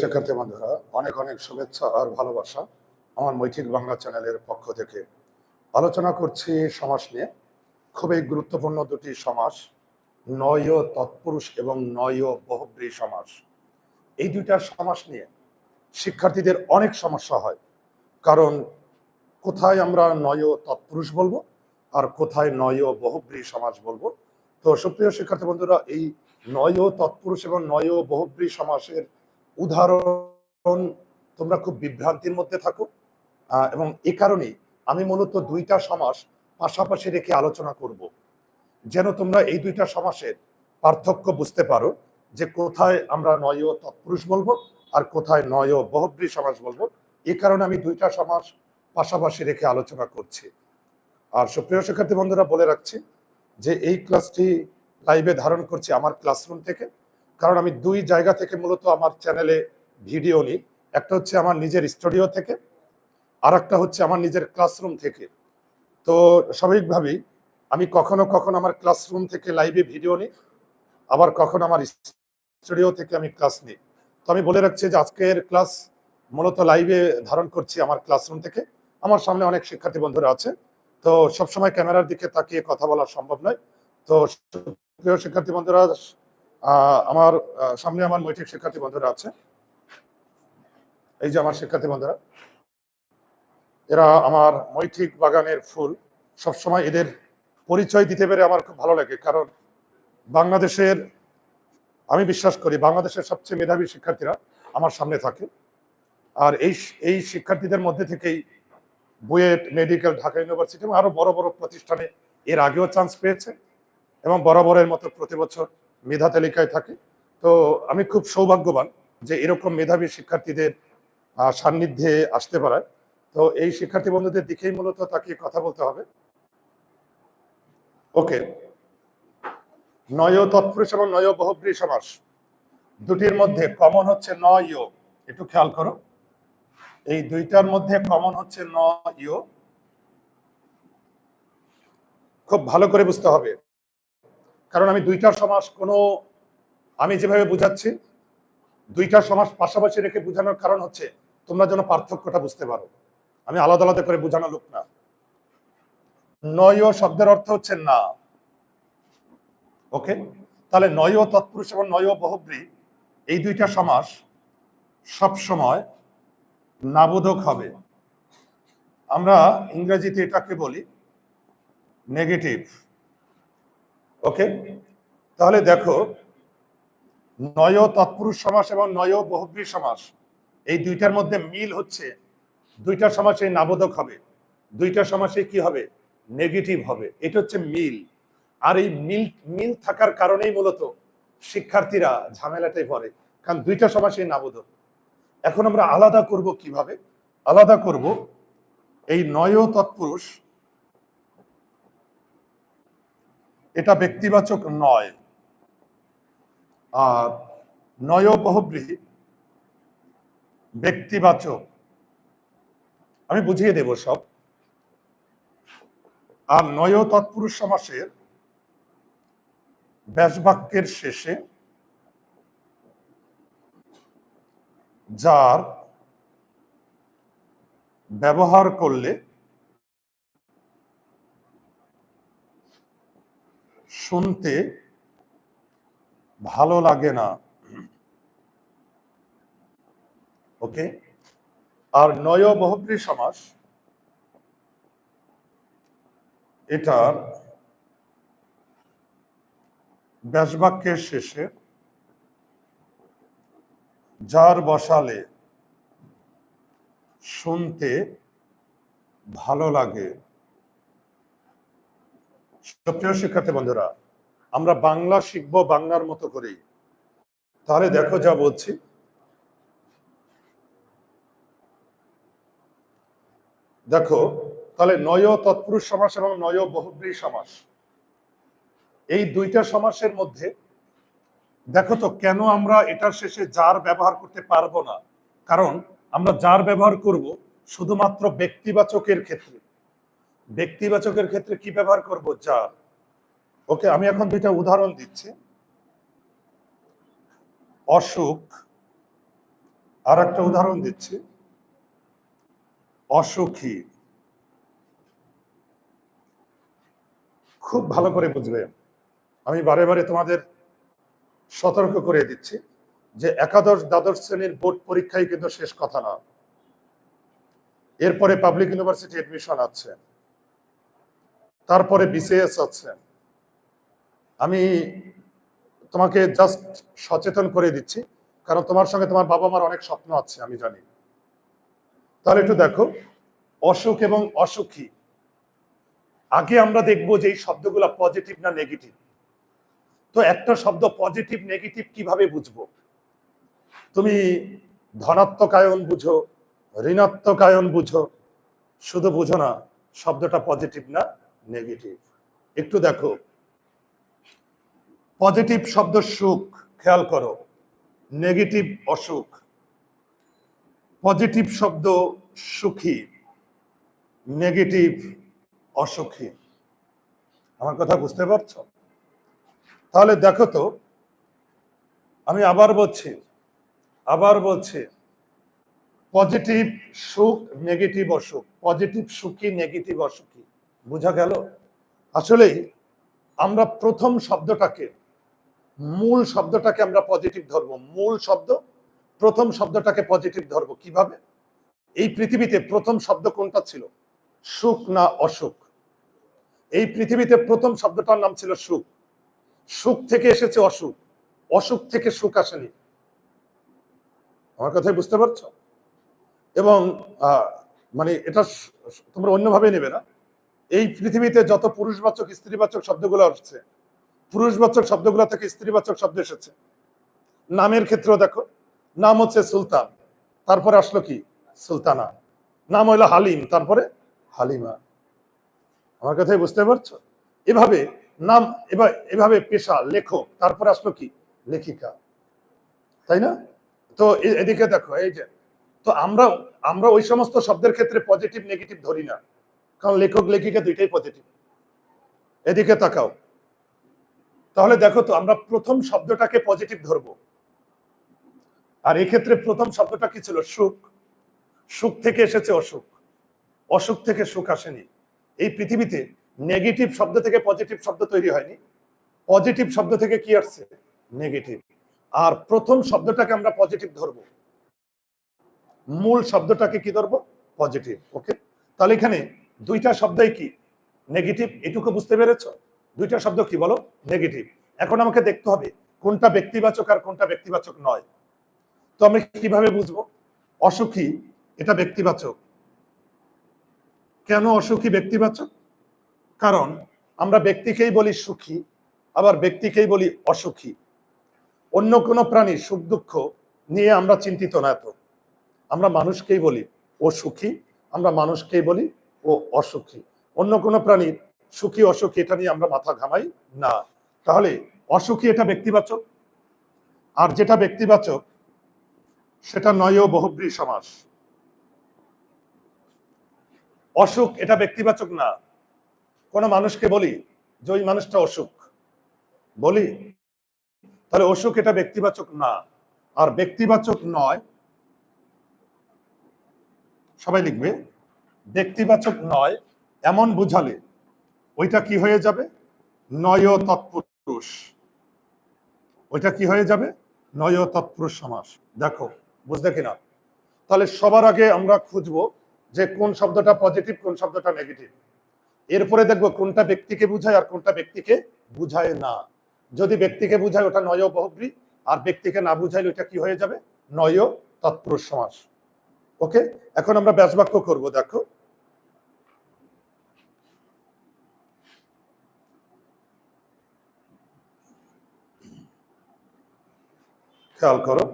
শিক্ষার্থী বন্ধুরা, অনেক অনেক শুভেচ্ছা আর ভালোবাসা আমার মৈথিক বাংলা চ্যানেলের পক্ষ থেকে। আলোচনা করছি সমাস নিয়ে। খুবই গুরুত্বপূর্ণ দুটি সমাস, নয় তৎপুরুষ এবং নয় বহুব্রী সমাস। এই দুইটা সমাস নিয়ে শিক্ষার্থীদের অনেক সমস্যা হয়। কারণ কোথায় আমরা নয় তৎপুরুষ বলব আর কোথায় নয় বহুব্রী সমাস বলব? তো সুপ্রিয় শিক্ষার্থী বন্ধুরা, এই নয় তৎপুরুষ এবং নয় বহুব্রী সমাসের উদাহরণ, তোমরা খুব বিভ্রান্তির মধ্যে থাকো। এবং এ কারণে আমি মূলত দুইটা সমাস পাশাপাশি রেখে আলোচনা করব। যেন তোমরা এই দুইটা সমাসের পার্থক্য বুঝতে পারো যে কোথায় আমরা নয় তৎপুরুষ বলব আর কোথায় নয় বহব্রী সমাস বলব। এ কারণে আমি দুইটা সমাস পাশাপাশি রেখে আলোচনা করছি। আর সুপ্রিয় শিক্ষার্থী বন্ধুরা, বলে রাখছি যে এই ক্লাসটি লাইভে ধারণ করছি আমার ক্লাসরুম থেকে। কারণ আমি দুই জায়গা থেকে মূলত আমার চ্যানেলে ভিডিও নিই। একটা হচ্ছে আমার নিজের স্টুডিও থেকে আর একটা হচ্ছে আমার নিজের ক্লাসরুম থেকে। তো স্বাভাবিকভাবেই আমি কখনো কখনো আমার ক্লাসরুম থেকে লাইভে ভিডিও নিই, আবার কখনো আমার স্টুডিও থেকে আমি ক্লাস নিই। তো আমি বলে রাখছি যে আজকের ক্লাস মূলত লাইভে ধারণ করছি আমার ক্লাসরুম থেকে। আমার সামনে অনেক শিক্ষার্থী বন্ধুরা আছে। তো সবসময় ক্যামেরার দিকে তাকিয়ে কথা বলা সম্ভব নয়। তো প্রিয় শিক্ষার্থী বন্ধুরা আমার সামনে আমার মৈত্রিক শিক্ষার্থী বন্ধুরা আছে। এই যে আমার শিক্ষার্থী বন্ধুরা, এরা আমার মৈত্রিক বাগানের ফুল। সবসময় এদের পরিচয় দিতে পেরে আমার খুব ভালো লাগে, কারণ বাংলাদেশের, আমি বিশ্বাস করি বাংলাদেশের সবচেয়ে মেধাবী শিক্ষার্থীরা আমার সামনে থাকে। আর এই এই শিক্ষার্থীদের মধ্যে থেকেই বুয়েট, মেডিকেল, ঢাকা ইউনিভার্সিটি এবং আরও বড় বড় প্রতিষ্ঠানে এর আগেও চান্স পেয়েছে এবং বরাবরের মতো প্রতি বছর মেধা তালিকায় থাকে। তো আমি খুব সৌভাগ্যবান যে এরকম মেধাবী শিক্ষার্থীদের সান্নিধ্যে আসতে পারায়। তো এই শিক্ষার্থী বন্ধুদের দিকেই মূলত তাকে কথা বলতে হবে। ওকে। নয় তৎপুরুষ এবং নয় বহুব্রী সমাস। দুটির মধ্যে কমন হচ্ছে নয় একটু খেয়াল করো। এই দুইটার মধ্যে কমন হচ্ছে নয় খুব ভালো করে বুঝতে হবে। কারণ আমি দুইটা সমাস কোনো, আমি যেভাবে বুঝাচ্ছি, দুইটা সমাস পাশাপাশি রেখে বোঝানোর কারণ হচ্ছে তোমরা যেন পার্থক্যটা বুঝতে পারো। আমি আলাদা আলাদা করে বোঝানো লোক না। নয় শব্দের অর্থ হচ্ছে না। ওকে? তাহলে নয় তৎপুরুষ এবং নয় বহুব্রী, এই দুইটা সমাস সব সময় নাবোধক হবে। আমরা ইংরেজিতে এটাকে বলি নেগেটিভ। ওকে? তাহলে দেখো, নয় তৎপুরুষ সমাস এবং নয় বহুব্রী সমাস, এই দুইটার মধ্যে মিল হচ্ছে, দুইটা সমাসে নাবোধক হবে, দুইটা সমাসে কি হবে? নেগেটিভ হবে, এটা হচ্ছে মিল, আর এই মিল মিল থাকার কারণেই মূলত শিক্ষার্থীরা ঝামেলাটাই পড়ে কারণ দুইটা সমাসে নাবোধক। এখন আমরা আলাদা করব কীভাবে? আলাদা করব, এই নয় তৎপুরুষ এটা ব্যক্তিবাচক নয়। আর নয় বহুব্রীহি ব্যক্তিবাচক। আমি বুঝিয়ে দেব সব। আর নয় তৎপুরুষ সমাসের ব্যাসবাক্যের শেষে যার ব্যবহার করলে শুনতে ভালো লাগে না। ওকে? আর নয় বহুব্রী সমাস, এটার ব্যাসবাক্যের শেষে, যার বসালে শুনতে ভালো লাগে। প্রিয় শিক্ষার্থী বন্ধুরা, আমরা বাংলা শিখব বাংলার মতো করেই। তাহলে দেখো যা বলছি। দেখো, তাহলে নয় তৎপুরুষ সমাস এবং নয় বহুব্রী সমাস। এই দুইটা সমাসের মধ্যে, দেখো তো কেন আমরা এটার শেষে যার ব্যবহার করতে পারব না? কারণ আমরা যার ব্যবহার করব শুধুমাত্র ব্যক্তিবাচকের ক্ষেত্রে। ব্যক্তিবাচকের ক্ষেত্রে কি ব্যবহার করব? যার ওকে, আমি এখন দুইটা উদাহরণ দিচ্ছি। অসুখ। আর একটা উদাহরণ দিচ্ছি। অসুখী। খুব ভালো করে বুঝবে। আমি বারে বারে তোমাদের সতর্ক করে দিচ্ছি যে একাদশ, দ্বাদশ শ্রেণির বোর্ড পরীক্ষাই কিন্তু শেষ কথা না। এরপরে পাবলিক ইউনিভার্সিটি এডমিশন আছে। তারপরে বিসিএস আছে। আমি তোমাকে জাস্ট সচেতন করে দিচ্ছি, কারণ তোমার সঙ্গে তোমার বাবা মার অনেক স্বপ্ন আছে, আমি জানি। তাহলে একটু দেখো, অসুখ এবং অসুখী। আগে আমরা দেখব যে এই শব্দগুলো পজিটিভ না নেগেটিভ তো একটা শব্দ পজিটিভ নেগেটিভ কীভাবে বুঝব? তুমি ধনাত্মক আয়ন বুঝো, ঋণাত্মক আয়ন বুঝো, শুধু বুঝো না, শব্দটা পজিটিভ না নেগেটিভ একটু দেখো। পজিটিভ শব্দ সুখ, খেয়াল করো। নেগেটিভ অসুখ। পজিটিভ শব্দ সুখী। নেগেটিভ অসুখী। আমার কথা বুঝতে পারছ? তাহলে দেখো তো, আমি আবার বলছি আবার বলছি পজিটিভ সুখ নেগেটিভ অসুখ। পজিটিভ সুখী নেগেটিভ অসুখী। বোঝা গেল? আসলে আমরা প্রথম শব্দটাকে, মূল শব্দটাকে আমরা পজিটিভ ধরবো। মূল শব্দ, প্রথম শব্দটাকে পজিটিভ ধরবো। কীভাবে? এই পৃথিবীতে প্রথম শব্দ কোনটা ছিল? সুখ না অসুখ? এই পৃথিবীতে প্রথম শব্দটার নাম ছিল সুখ। সুখ থেকে এসেছে অসুখ। অসুখ থেকে সুখ আসেনি। আমার কথাই বুঝতে পারছ? এবং মানে এটা তোমরা অন্যভাবে নেবে না। এই পৃথিবীতে যত পুরুষবাচক, স্ত্রীবাচক শব্দগুলো আসছে, পুরুষবাচক শব্দগুলো থেকে স্ত্রীবাচক শব্দ এসেছে। নামের ক্ষেত্রেও দেখো, নাম হচ্ছে সুলতান, তারপরে আসলো কি? সুলতানা। নাম হইল হালিম, তারপরে হালিমা। আমার কথাই বুঝতে পারছ? এভাবে নাম, এবার এভাবে পেশা, লেখক, তারপরে আসলো কি? লেখিকা। তাই না? তো এদিকে দেখো, এই যে, তো আমরা আমরা ওই সমস্ত শব্দের ক্ষেত্রে পজিটিভ নেগেটিভ ধরি না। কারণ লেখক, লেখিকা দুইটাই পজিটিভ এদিকে তাকাও। তাহলে দেখো তো, আমরা প্রথম শব্দটাকে পজিটিভ ধরবো। আর এক্ষেত্রে প্রথম শব্দটা কি ছিল? সুখ। সুখ থেকে এসেছে অসুখ। অসুখ থেকে সুখ আসেনি। এই পৃথিবীতে নেগেটিভ শব্দ থেকে পজিটিভ শব্দ তৈরি হয়নি। পজিটিভ শব্দ থেকে কি আসছে? নেগেটিভ আর প্রথম শব্দটাকে আমরা পজিটিভ ধরবো। মূল শব্দটাকে কি ধরবো? পজিটিভ ওকে তাহলে এখানে দুইটা শব্দই কি? নেগেটিভ এটুকু বুঝতে পেরেছ? দুইটা শব্দ কি বলো? নেগেটিভ এখন আমাকে দেখতে হবে কোনটা ব্যক্তিবাচক আর কোনটা ব্যক্তিবাচক নয়। তো আমি কীভাবে বুঝব? অসুখী, এটা ব্যক্তিবাচক। কেন অসুখী ব্যক্তিবাচক? কারণ আমরা ব্যক্তিকেই বলি সুখী, আবার ব্যক্তিকেই বলি অসুখী। অন্য কোনো প্রাণী সুখ দুঃখ নিয়ে আমরা চিন্তিত না এত আমরা মানুষকেই বলি ও সুখী আমরা মানুষকেই বলি ও অসুখী। অন্য কোনো প্রাণীর সুখী, অসুখী, এটা নিয়ে আমরা মাথা ঘামাই না। তাহলে অসুখী এটা ব্যক্তিবাচক? আর যেটা ব্যক্তিবাচক, সেটা নয় বহুব্রী সমাস। অসুখ এটা ব্যক্তিবাচক না। কোনো মানুষকে বলি যে ওই মানুষটা অসুখ। বলি, তাহলে অসুখ এটা ব্যক্তিবাচক না। আর ব্যক্তিবাচক নয়, সবাই লিখবে ব্যক্তিবাচক নয়, এমন বুঝালে ওইটা কি হয়ে যাবে? নয় তৎপুরুষ ওইটা কি হয়ে যাবে? নয় তৎপুরুষ সমাস। দেখো, বুঝলে কিনা? তাহলে সবার আগে আমরা খুঁজবো যে কোন শব্দটা পজিটিভ কোন শব্দটা নেগেটিভ এরপরে দেখব কোনটা ব্যক্তিকে বুঝায় আর কোনটা ব্যক্তিকে বুঝায় না। যদি ব্যক্তিকে বুঝায়, ওটা নয় বহুব্রী আর ব্যক্তিকে না বুঝাইলে ওইটা কি হয়ে যাবে? নয় তৎপুরুষ সমাস। ওকে? এখন আমরা ব্যাসবাক্য করব, দেখো। খেয়াল করো।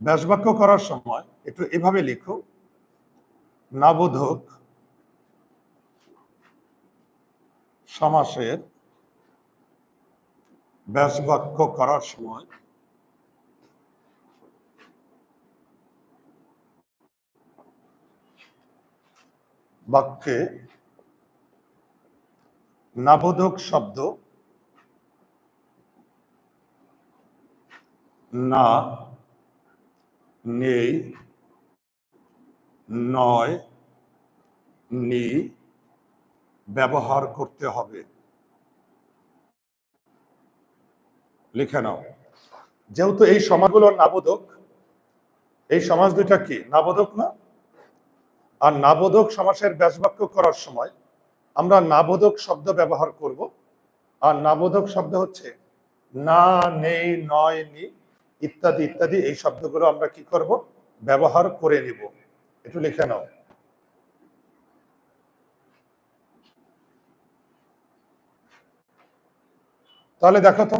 ব্যাসবাক্য করার সময় একটু এভাবে লিখো। নাবোধক সমাসের ব্যাসবাক্য করার সময় বাক্যে নাবোধক শব্দ না, নেই, নয় নি ব্যবহার করতে হবে। লিখে নাও। যেহেতু এই সমাজগুলো নাবোধক, এই সমাজ দুইটা কি? নাবোধক না? আর নাবোধক সমাসের ব্যাসবাক্য করার সময় আমরা নাবোধক শব্দ ব্যবহার করব। আর নাবোধক শব্দ হচ্ছে না, নেই, নয়, নি। ইত্যাদি ইত্যাদি, এই শব্দগুলো আমরা কি করব? ব্যবহার করে নিব। একটু লিখে নাও। তাহলে দেখো তো,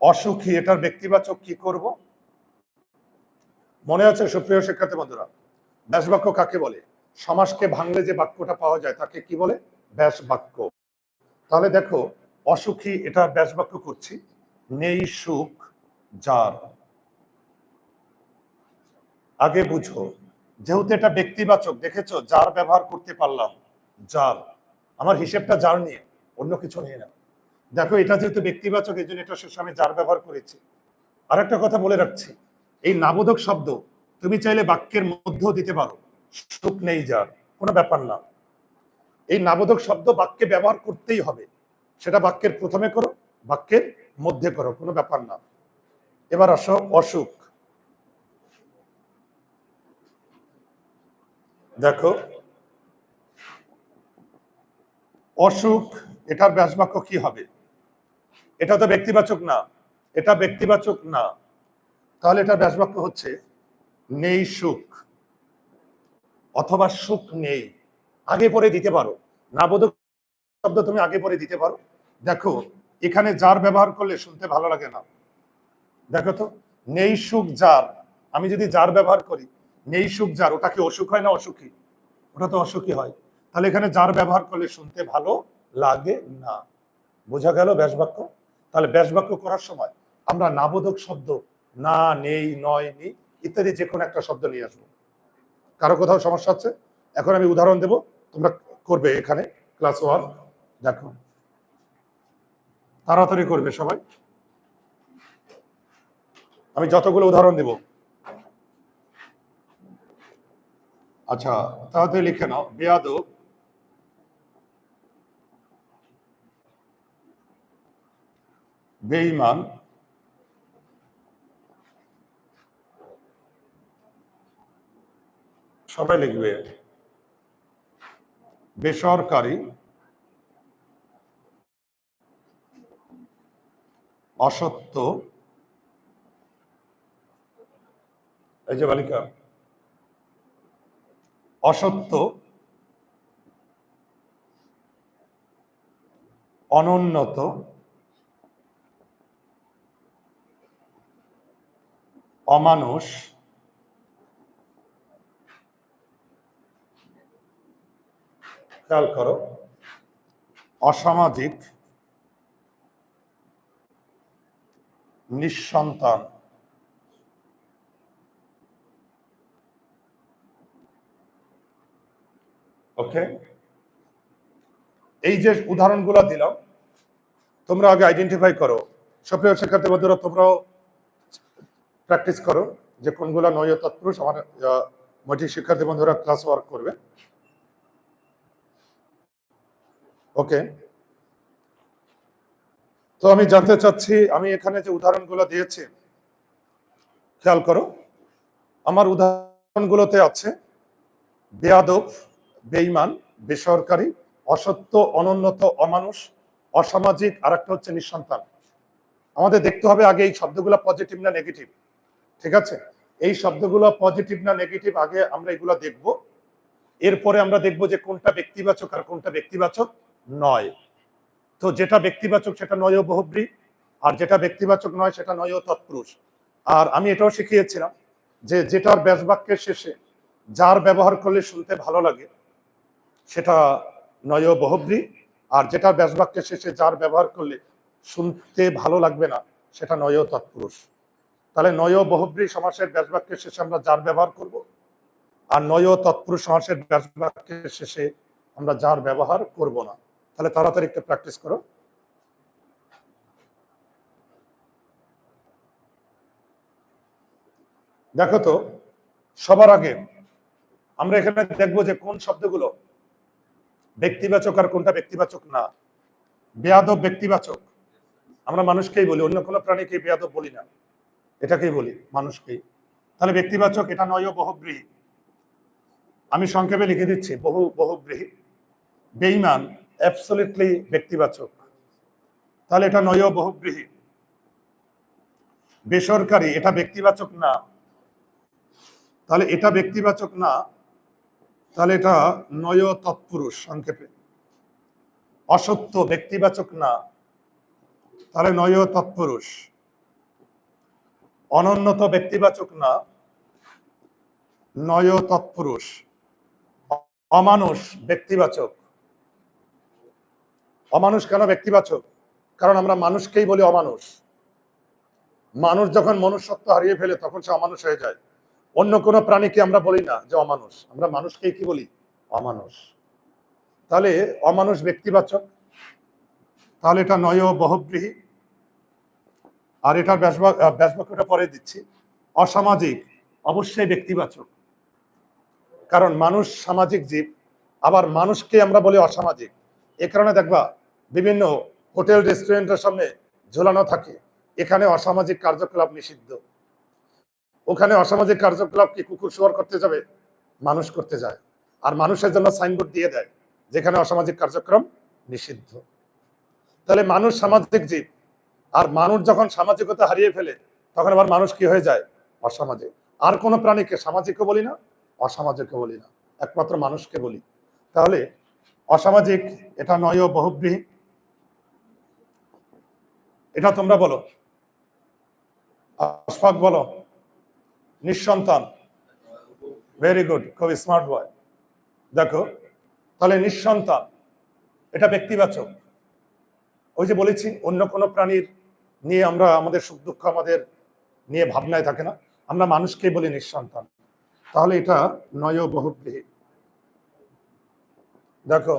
অসুখী, এটার ব্যক্তিবাচক কি করব? মনে আছে সুপ্রিয় শিক্ষার্থী বন্ধুরা ব্যাস বাক্য কাকে বলে? সমাজকে ভাঙলে যে বাক্যটা পাওয়া যায় তাকে কি বলে? ব্যাস বাক্য তাহলে দেখো, অসুখী এটা ব্যাস বাক্য করছি। নেই সুখ যার। আগে বুঝো, যেহেতু এটা ব্যক্তিবাচক, দেখেছ? যার ব্যবহার করতে পারলাম, যার। আমার হিসেবটা যার নিয়ে, অন্য কিছু নিয়ে না। দেখো, এটা যেহেতু ব্যক্তিবাচক, এই জন্য এটা শেষে আমি যার ব্যবহার করেছি। আর একটা কথা বলে রাখছি, এই নাবোধক শব্দ তুমি চাইলে বাক্যের মধ্যেও দিতে পারো, সুখ নেই যার, কোনো ব্যাপার না। এই নাবোধক শব্দ বাক্যে ব্যবহার করতেই হবে, সেটা বাক্যের প্রথমে করো, বাক্যের মধ্যে করো কোনো ব্যাপার না। এবার আসো, অসুখ। দেখো, অসুখ, এটার ব্যাসবাক্য কি হবে? এটা তো ব্যক্তিবাচক না, এটা ব্যক্তিবাচক না। তাহলে এটা ব্যাসবাক্য হচ্ছে, নেই সুখ। অথবা সুখ নেই। আগে পরে দিতে পারো। নাবোধক শব্দ তুমি আগে পরে দিতে পারো। দেখো এখানে যার ব্যবহার করলে শুনতে ভালো লাগে না। দেখো তো, নেই সুখ যার আমি যদি যার ব্যবহার করি, নেই সুখ যার ওটা কি অসুখ হয় না অসুখী? ওটা তো অসুখী হয়। তাহলে এখানে যার ব্যবহার করলে শুনতে ভালো লাগে না। বোঝা গেল ব্যাসবাক্য? তাহলে ব্যাসবাক্য করার সময় আমরা নাবোধক শব্দ, না, নেই, নয়, নি, ইত্যাদি যে কোনো একটা শব্দ নিয়ে আসব। কারও কোথাও সমস্যা আছে এখন আমি উদাহরণ দেব, তোমরা করবে এখানে, ক্লাস ওয়ান। দেখো। তাড়াতাড়ি করবে সবাই। আমি যতগুলো উদাহরণ দেব। আচ্ছা তাড়াতাড়ি লিখে নাও। বেয়াদব। বেঈমান। সবাই লিখবে। বেসরকারি। অসত্য। এই যে বালিকা অসত্য অনুন্নত অমানুষ খেয়াল করো অসামাজিক নিঃসন্তান। ওকে? এই যে উদাহরণগুলো দিলাম, তোমরা আগে আইডেন্টিফাই করো। সক্রিয় শিক্ষার্থী বন্ধুরা তোমরাও প্র্যাকটিস করো, যে কোনগুলো নয় তৎপুরুষ আমার মৈঠিক শিক্ষার্থী বন্ধুরা ক্লাস ওয়ার্ক করবে। ওকে? তো আমি জানতে চাচ্ছি, আমি এখানে যে উদাহরণগুলো দিয়েছি, খেয়াল করো, আমার উদাহরণগুলোতে আছে, বেয়াদব, বেঈমান, বেসরকারি, অসত্য, অনুন্নত, অমানুষ, অসামাজিক আর একটা হচ্ছে নিঃসন্তান। আমাদের দেখতে হবে আগে এই শব্দগুলো পজিটিভ না নেগেটিভ ঠিক আছে? এই শব্দগুলো পজিটিভ না নেগেটিভ আগে আমরা এগুলো দেখব। এরপরে আমরা দেখব যে কোনটা ব্যক্তিবাচক আর কোনটা ব্যক্তিবাচক নয়। তো যেটা ব্যক্তিবাচক সেটা নয় বহুব্রী, আর যেটা ব্যক্তিবাচক নয় সেটা নয় তৎপুরুষ। আর আমি এটাও শিখিয়েছিলাম যে যেটার ব্যাসবাক্যের শেষে যার ব্যবহার করলে শুনতে ভালো লাগে, সেটা নয় বহুব্রী, আর যেটা ব্যাসবাক্যের শেষে যার ব্যবহার করলে শুনতে ভালো লাগবে না, সেটা নয় তৎপুরুষ। তাহলে নয় বহুব্রী সমাসের ব্যাসবাক্যের শেষে আমরা যার ব্যবহার করব, আর নয় তৎপুরুষ সমাসের ব্যাসবাক্যের শেষে আমরা যার ব্যবহার করব না। তাহলে তাড়াতাড়ি একটু প্র্যাকটিস করো। দেখো তো, সবার আগে আমরা এখানে দেখব যে কোন শব্দগুলো ব্যক্তিবাচক আর কোনটা ব্যক্তিবাচক না। বেয়াদব ব্যক্তিবাচক। আমরা মানুষকেই বলি, অন্য কোনো প্রাণীকে বেয়াদব বলি না। এটাকেই বলি, মানুষকেই। তাহলে ব্যক্তিবাচক এটা নয় বহুব্রীহী। আমি সংক্ষেপে লিখে দিচ্ছি, বহু বহুব্রীহী। বেইমান অ্যাবসলিটলি ব্যক্তিবাচক। তাহলে এটা নয় বহুব্রীহী। বেসরকারি, এটা ব্যক্তিবাচক না। তাহলে এটা ব্যক্তিবাচক না, তাহলে এটা নয় তৎপুরুষ সংক্ষেপে। অসত্য ব্যক্তিবাচক না, তাহলে নয় তৎপুরুষ। অনুন্নত ব্যক্তিবাচক না, নয় তৎপুরুষ। অমানুষ ব্যক্তিবাচক। অমানুষ কেন ব্যক্তিবাচক? কারণ আমরা মানুষকেই বলি অমানুষ। মানুষ যখন মনুষ্যত্ব হারিয়ে ফেলে, তখন সে অমানুষ হয়ে যায়। অন্য কোনো প্রাণীকে আমরা বলি না যে অমানুষ। আমরা মানুষকেই কি বলি? অমানুষ। তাহলে অমানুষ ব্যক্তিবাচক? তাহলে এটা নয় বহুব্রীহী। আর এটার ব্যাসবাক ব্যাসবাক্যটা পরে দিচ্ছি। অসামাজিক, অবশ্যই ব্যক্তিবাচক। কারণ মানুষ সামাজিক জীব। আবার মানুষকে আমরা বলি অসামাজিক। এ কারণে দেখবা বিভিন্ন হোটেল, রেস্টুরেন্টের সামনে ঝোলানো থাকে। এখানে অসামাজিক কার্যকলাপ নিষিদ্ধ। ওখানে অসামাজিক কার্যকলাপ কি কুকুর শুয়ার করতে যাবে? মানুষ করতে যায়। আর মানুষের জন্য সাইনবোর্ড দিয়ে দেয়, যেখানে অসামাজিক কার্যক্রম নিষিদ্ধ। তাহলে মানুষ সামাজিক জীব। আর মানুষ যখন সামাজিকতা হারিয়ে ফেলে, তখন আবার মানুষ কি হয়ে যায়? অসামাজিক। আর কোনো প্রাণীকে সামাজিকও বলি না, অসামাজিকও বলি না। একমাত্র মানুষকে বলি। তাহলে অসামাজিক এটা নয় বহুব্রীহী। এটা তোমরা বলো। আশফাক বলো। নিঃসন্তান। ভেরি গুড খুব স্মার্ট বয় দেখো, তাহলে নিঃসন্তান, এটা ব্যক্তিবাচক। ওই যে বলেছি, অন্য কোনো প্রাণীর নিয়ে আমরা, আমাদের সুখ দুঃখ আমাদের নিয়ে ভাবনায় থাকে না। আমরা মানুষকে বলি নিঃসন্তান। তাহলে এটা নয় বহুব্রীহী দেখো,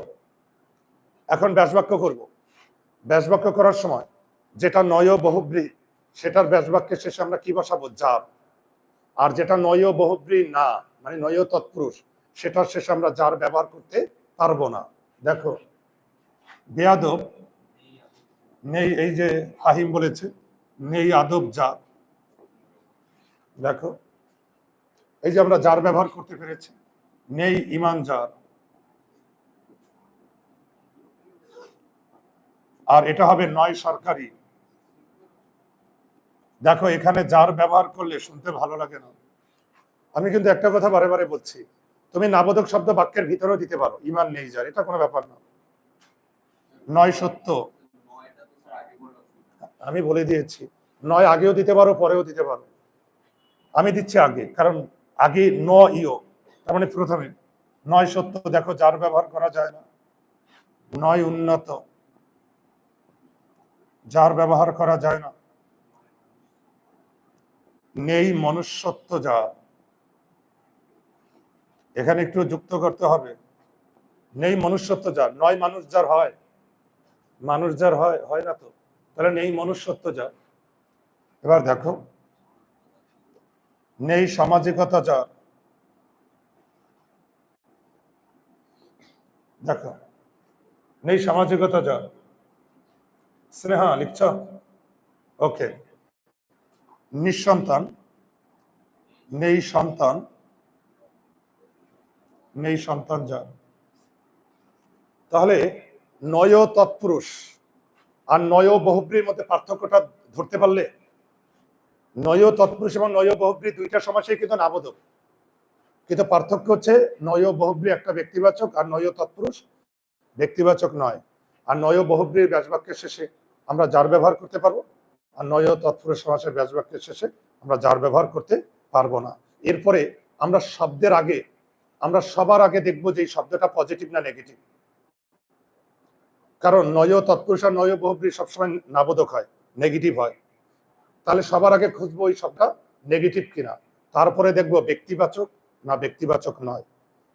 এখন ব্যাসবাক্য করব। ব্যাসবাক্য করার সময় যেটা নয় বহুব্রী, সেটার ব্যাসবাক্যের শেষে আমরা কি বসাবো? যার। আর যেটা নয় বহুব্রী, না মানে নয় তৎপুরুষ, সেটার শেষে আমরা যার ব্যবহার করতে পারব না। দেখো, বেয়াদব, নেই, এই যে ফাহিম বলেছে, নেই আদব যার। দেখো, এই যে আমরা যার ব্যবহার করতে পেরেছি, নেই ইমান যার। আর এটা হবে নয় সরকারি। দেখো, এখানে যার ব্যবহার করলে শুনতে ভালো লাগে না। আমি কিন্তু একটা কথা বারে বারে বলছি, তুমি নাবোধক শব্দ বাক্যের ভিতরেও দিতে পারো, ইমান নেই যার, এটা কোনো ব্যাপার না। নয় সত্য। আমি বলে দিয়েছি, নয় আগেও দিতে পারো, পরেও দিতে পারো। আমি দিচ্ছি আগে, কারণ আগে ন ইও তার মানে প্রথমে। নয় সত্য, দেখো, যার ব্যবহার করা যায় না। নয় উন্নত, যার ব্যবহার করা যায় না। নেই মনুষ্যত্ব যা। এখানে একটু যুক্ত করতে হবে। নেই মনুষ্যত্ব যার নয় মানুষ যার হয়। মানুষ যার হয় হয় না তো? তাহলে নেই মনুষ্যত্ব যার এবার দেখো। নেই সামাজিকতা যার দেখো। নেই সামাজিকতা যার স্নেহা, লিখছ? ওকে। নিঃসন্তান, নেই সন্তান নেই সন্তান যার তাহলে নয় তৎপুরুষ আর নয় বহুব্রীর মধ্যে পার্থক্যটা ধরতে পারলে, নয় তৎপুরুষ এবং নয় বহুব্রী দুইটা সমাসে কিন্তু নাবোধক। কিন্তু পার্থক্য হচ্ছে নয় বহুব্রী একটা ব্যক্তিবাচক আর নয় তৎপুরুষ ব্যক্তিবাচক নয়। আর নয় বহুব্রীর ব্যাসবাক্যের শেষে আমরা যার ব্যবহার করতে পারব? আর নয় তৎপুরুষ সমাসের ব্যাসবাক্যের শেষে আমরা যার ব্যবহার করতে পারব না। এরপরে আমরা শব্দের আগে, আমরা সবার আগে দেখব যে এই শব্দটা পজিটিভ না নেগেটিভ কারণ নয় তৎপুরুষ আর নয় বহুব্রী সবসময় নাবোধক হয় নেগেটিভ হয়। তাহলে সবার আগে খুঁজবো ওই শব্দটা নেগেটিভ কিনা। তারপরে দেখব ব্যক্তিবাচক না ব্যক্তিবাচক নয়।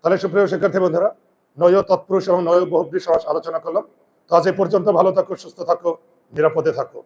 তাহলে সুপ্রিয় শিক্ষার্থী বন্ধুরা, নয় তৎপুরুষ এবং নয় বহুব্রী সমাস আলোচনা করলাম। তো আজ এ পর্যন্ত ভালো থাকো, সুস্থ থাকো, নিরাপদে থাকো।